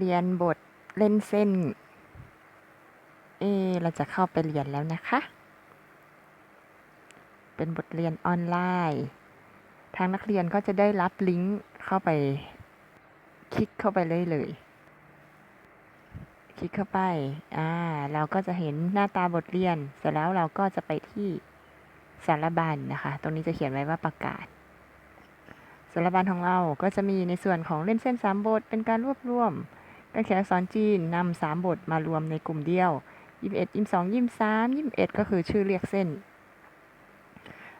เรียนบทเล่นเส้น เอ เราจะเข้าไปเรียนแล้วนะคะ เป็นบทเรียนออนไลน์ ทางนักเรียนก็จะได้รับลิงก์เข้าไป คลิกเข้าไปเลยเลย คลิกเข้าไป อ่า เราก็จะเห็นหน้าตาบทเรียน เสร็จแล้วเราก็จะไปที่สารบัญนะคะ ตรงนี้จะเขียนไว้ว่าประกาศสารบัญของเราก็จะมีในส่วนของเล่นเส้นสามบท เป็นการรวบรวม การเขียนอักษรจีนนำสามบทมารวมในกลุ่มเดียวยี่สิบเอ็ดยี่สิบสองยี่สิบสามยี่สิบเอ็ดก็คือชื่อเรียกเส้น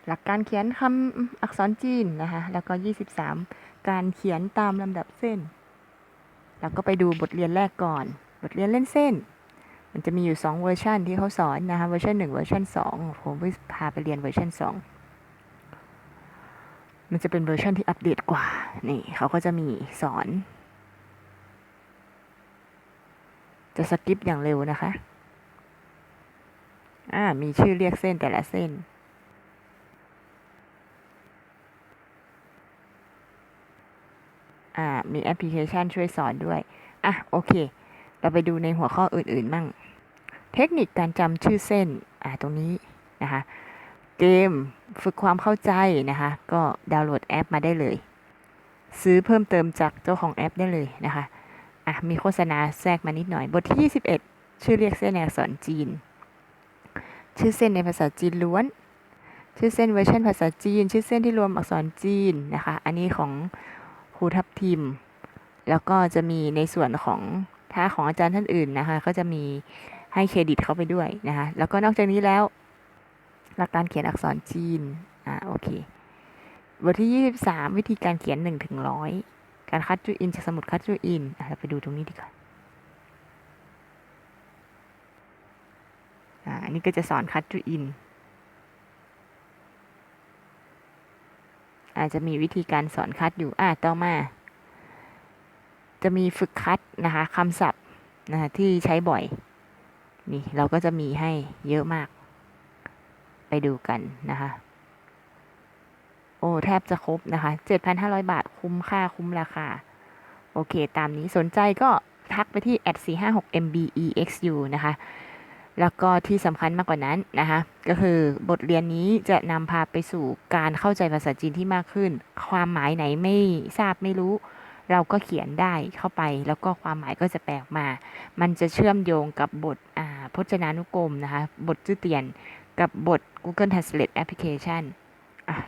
หลักการเขียนคำอักษรจีนนะคะแล้วก็ยี่สิบสามการเขียนตามลำดับเส้น เราก็ไปดูบทเรียนแรกก่อน บทเรียนเล่นเส้น มันจะมีอยู่ 2 เวอร์ชันที่เขาสอนนะคะ เวอร์ชัน1เวอร์ชัน2ผมพาไปเรียนเวอร์ชัน2 มันจะเป็นเวอร์ชันที่อัปเดตกว่า นี่เขาก็จะมีสอน จะสกิปอย่างเร็วนะคะ อ่า มีชื่อเรียกเส้นแต่ละเส้น อ่า มีแอปพลิเคชันช่วยสอนด้วย อะ โอเค เราไปดูในหัวข้ออื่นๆมั่ง เทคนิคการจำชื่อเส้น อ่า ตรงนี้นะคะ เกมฝึกความเข้าใจนะคะ ก็ดาวน์โหลดแอปมาได้เลย ซื้อเพิ่มเติมจากเจ้าของแอปได้เลยนะคะ อะมีโฆษณาแทรกมานิดหน่อย บทที่ 21 ชื่อเรียกเส้นในอักษรจีน ชื่อเส้นในภาษาจีนล้วน ชื่อเส้นเวอร์ชันภาษาจีน ชื่อเส้นที่รวมอักษรจีนนะคะ อันนี้ของครูทับทิม แล้วก็จะมีในส่วนของถ้าของอาจารย์ท่านอื่นนะคะ ก็จะมีให้เครดิตเข้าไปด้วยนะคะ แล้วก็นอกจากนี้แล้ว หลักการเขียนอักษรจีน อ่า โอเค บทที่ 23 วิธีการเขียน1ถึง100 การคัดจูอินจากสมุดคัดจูอินเราไปดูตรงนี้ดีกว่าอ่าอันนี้ก็จะสอนคัดจูอิน อาจจะมีวิธีการสอนคัดอยู่อ่าต่อมา จะมีฝึกคัดนะคะคำศัพท์นะคะที่ใช้บ่อย นี่ เราก็จะมีให้เยอะมาก ไปดูกันนะคะ โอ้แทบจะครบนะคะ 7,500 บาทคุ้มค่าคุ้มราคา โอเค ตามนี้สนใจก็ทักไปที่ a @456 mbexu นะคะ แล้วก็ที่สำคัญมากกว่านั้นนะคะ ก็คือบทเรียนนี้จะนำพาไปสู่การเข้าใจภาษาจีนที่มากขึ้น ความหมายไหนไม่ทราบไม่รู้ เราก็เขียนได้เข้าไป แล้วก็ความหมายก็จะแปลออกมา มันจะเชื่อมโยงกับบทอ่าพจนานุกรมนะคะ บทจื้อเตียน กับบท Google Translate Application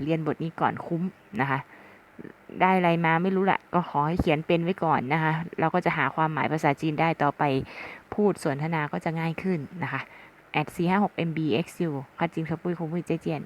เรียนบทนี้ก่อนคุ้มนะคะ ได้อะไรมาไม่รู้แหละก็ขอให้เขียนเป็นไว้ก่อนนะคะ เราก็จะหาความหมายภาษาจีนได้ต่อไปพูดสนทนาก็จะง่ายขึ้นนะคะ at 456 mbxu คัดจีนขปุ้ยคงปุ้ยเจเจียน